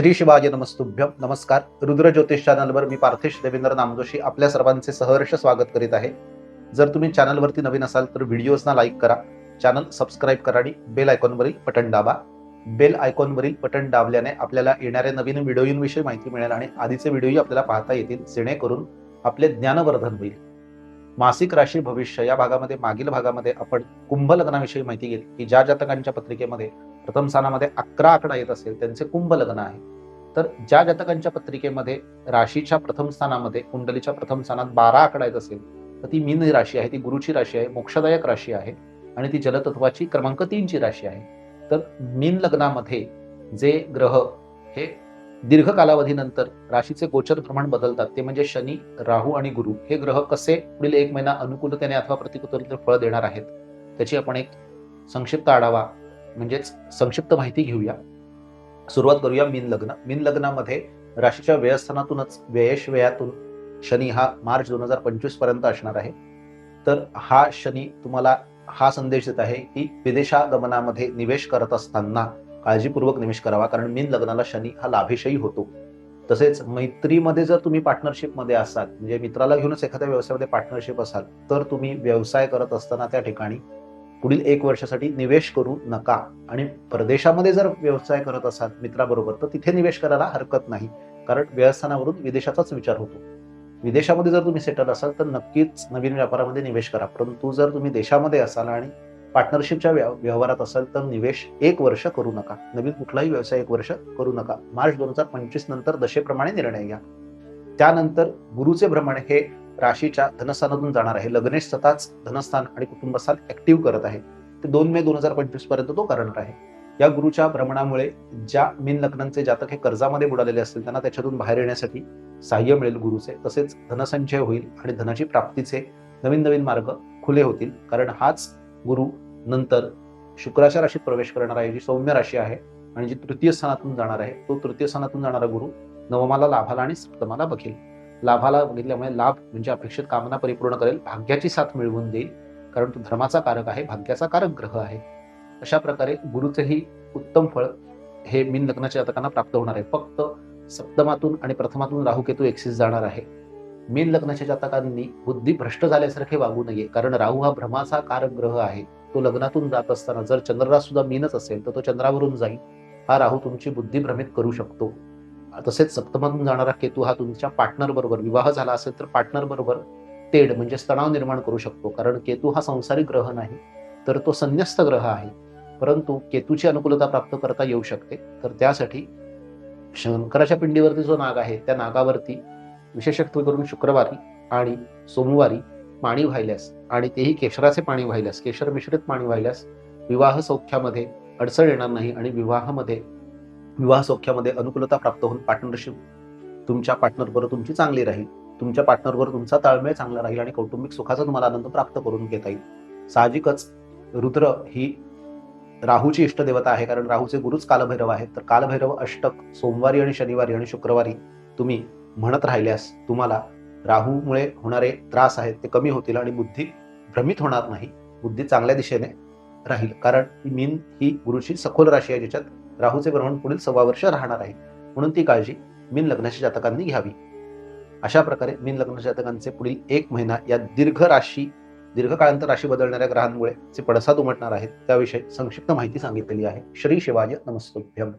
श्री शिवाजी नमस्तुभ्यम नमस्कार. रुद्र ज्योतिष चॅनलवर मी पार्थेश देवेंद्र नामजोशी आपल्या सर्वांचे सहर्ष स्वागत करीत आहे. जर तुम्ही चॅनलवरती नवीन असाल तर व्हिडिओजना लाईक करा. चॅनल सबस्क्राईब करा आणि बेल आयकॉनवरील बटन दाबा. बेल आयकॉनवरील बटन दाबल्याने आपल्याला येणाऱ्या नवीन व्हिडिओंविषयी माहिती मिळेल आणि आधीचे व्हिडिओही आपल्याला पाहता येतील जेणेकरून आपले ज्ञानवर्धन होईल. मासिक राशी भविष्य या भागामध्ये मागील भागामध्ये आपण कुंभ लग्नाविषयी माहिती घेतली की ज्या जातकांच्या पत्रिकेमध्ये प्रथम स्थानामध्ये अकरा आकडा येत असेल त्यांचे कुंभ लग्न आहे. तर ज्या जातकांच्या पत्रिकेमध्ये राशीच्या प्रथम स्थानामध्ये कुंडलीच्या प्रथम स्थानात बारा आकडा येत असेल तर ती मीन राशी आहे ती गुरुची राशी आहे मोक्षदायक राशी आहे आणि ती जलतत्वाची क्रमांक तीनची राशी आहे. तर मीन लग्नामध्ये जे ग्रह हे दीर्घ कालावधीनंतर राशीचे गोचर प्रमाण बदलतात ते म्हणजे शनी राहू आणि गुरु हे ग्रह कसे पुढील एक महिना अनुकूलतेने अथवा प्रतिकूलतेने फळ देणार आहेत त्याची आपण एक संक्षिप्त आढावा म्हणजेच संक्षिप्त माहिती घेऊया. सुरुवात करूया मीन लग्न. मीन लग्नामध्ये राशीच्या व्ययस्थानातूनच व्ययश व्ययातून शनी हा मार्च दोन हजार पंचवीसपर्यंत असणार आहे. तर हा शनी तुम्हाला हा संदेश देत आहे की विदेशागमनामध्ये निवेश करत असताना काळजीपूर्वक निवेश करावा कारण मीन लग्नाला शनी हा लाभेशही होतो. तसेच मैत्रीमध्ये जर तुम्ही पार्टनरशिपमध्ये असाल म्हणजे मित्राला घेऊनच एखाद्या व्यवसायामध्ये पार्टनरशिप असाल तर तुम्ही व्यवसाय करत असताना त्या ठिकाणी पुढील एक वर्षासाठी निवेश करू नका. आणि परदेशामध्ये जर व्यवसाय करत असाल मित्राबरोबर तर तिथे निवेश करायला हरकत नाही. कारण व्यवस्थानावरून विदेशाचाच विचार होतो. विदेशामध्ये जर तुम्ही सेटल असाल तर नक्कीच नवीन व्यापारामध्ये निवेश करा. परंतु जर तुम्ही देशामध्ये असाल आणि पार्टनरशिपच्या व्यवहारात असाल तर निवेश एक वर्ष करू नका. नवीन कुठलाही व्यवसाय एक वर्ष करू नका. मार्च दोन हजार पंचवीस नंतर दशेप्रमाणे निर्णय घ्या. त्यानंतर गुरुचे भ्रमण हे राशीच्या धनस्थानातून जाणार आहे. लग्नेश स्वतःच धनस्थान आणि कुटुंबस्थान ऍक्टिव्ह करत आहे. ते दोन मे दोन हजार पंचवीसपर्यंत तो करणार आहे. या गुरुच्या भ्रमणामुळे ज्या मीन लग्नांचे जातक हे कर्जामध्ये बुडालेले असतील त्यांना त्याच्यातून बाहेर येण्यासाठी सहाय्य मिळेल गुरुचे. तसेच धनसंचय होईल आणि धनाची प्राप्तीचे नवीन नवीन मार्ग खुले होतील. कारण हाच गुरु नंतर शुक्राच्या राशीत प्रवेश करणार आहे जी सौम्य राशी आहे आणि जी तृतीय स्थानातून जाणार आहे. तो तृतीय स्थानातून जाणारा गुरु नवमाला लाभाला आणि सप्तमाला बघेल. लाभाला बघितल्यामुळे लाभ म्हणजे अपेक्षित कामना परिपूर्ण करेल भाग्याची साथ मिळवून देईल कारण तो धर्माचा कारक आहे भाग्याचा कारक ग्रह आहे. अशा प्रकारे गुरुचंही उत्तम फळ हे मीन लग्नाच्या जातकांना प्राप्त होणार आहे. फक्त सप्तमातून आणि प्रथमातून राहुकेतू एक्सिस जाणार आहे. मीन लग्नाच्या जातकांनी बुद्धी भ्रष्ट झाल्यासारखे वागू नये कारण राहू हा भ्रमाचा कारक ग्रह आहे. तो लग्नातून जात असताना जर चंद्रराज सुद्धा मीनच असेल तर तो चंद्रावरून जाईल. हा राहू तुमची बुद्धी भ्रमित करू शकतो. तसेच सप्तमातून जाणारा केतू हा तुमच्या पार्टनर बरोबर विवाह झाला असेल तर पार्टनर बरोबर तेढ म्हणजे तणाव निर्माण करू शकतो. कारण केतू हा संसारिक ग्रह नाही तर तो संन्यस्त ग्रह आहे. परंतु केतूची अनुकूलता प्राप्त करता येऊ शकते. तर त्यासाठी शंकराच्या पिंडीवरती जो नाग आहे त्या नागावरती विशेषत्व करून शुक्रवारी आणि सोमवारी पाणी वाहिल्यास आणि तेही केशराचे पाणी वाहिल्यास केशर मिश्रित पाणी वाहिल्यास विवाह सौख्यामध्ये अडचण येणार नाही आणि विवाहामध्ये विवाह सौख्यामध्ये अनुकूलता प्राप्त होऊन पार्टनरशिप तुमच्या पार्टनरबरोबर तुमची चांगली राहील. तुमच्या पार्टनरबरोबर तुमचा ताळमेळ चांगला राहील आणि कौटुंबिक सुखाचा तुम्हाला आनंद प्राप्त करून घेता येईल. साहजिकच रुद्र ही राहूची इष्टदेवता आहे कारण राहूचे गुरुच कालभैरव आहेत. तर कालभैरव अष्टक सोमवारी आणि शनिवारी आणि शुक्रवारी तुम्ही म्हणत राहिल्यास तुम्हाला राहूमुळे होणारे त्रास आहेत ते कमी होतील आणि बुद्धी भ्रमित होणार नाही. बुद्धी चांगल्या दिशेने राहील. कारण मीन ही गुरुची सखोल राशी आहे ज्याच्यात राहूचे भ्रमण पुढील सव्वा वर्ष राहणार आहे. म्हणून ती काळजी मीन लग्नाच्या जातकांनी घ्यावी. अशा प्रकारे मीन लग्नाच्या जातकांचे पुढील एक महिना या दीर्घ राशी दीर्घकाळांतर राशी बदलणाऱ्या ग्रहांमुळे जे पडसाद उमटणार आहेत त्याविषयी संक्षिप्त माहिती सांगितलेली आहे. श्री शिवाय नमस्तुभ्यम.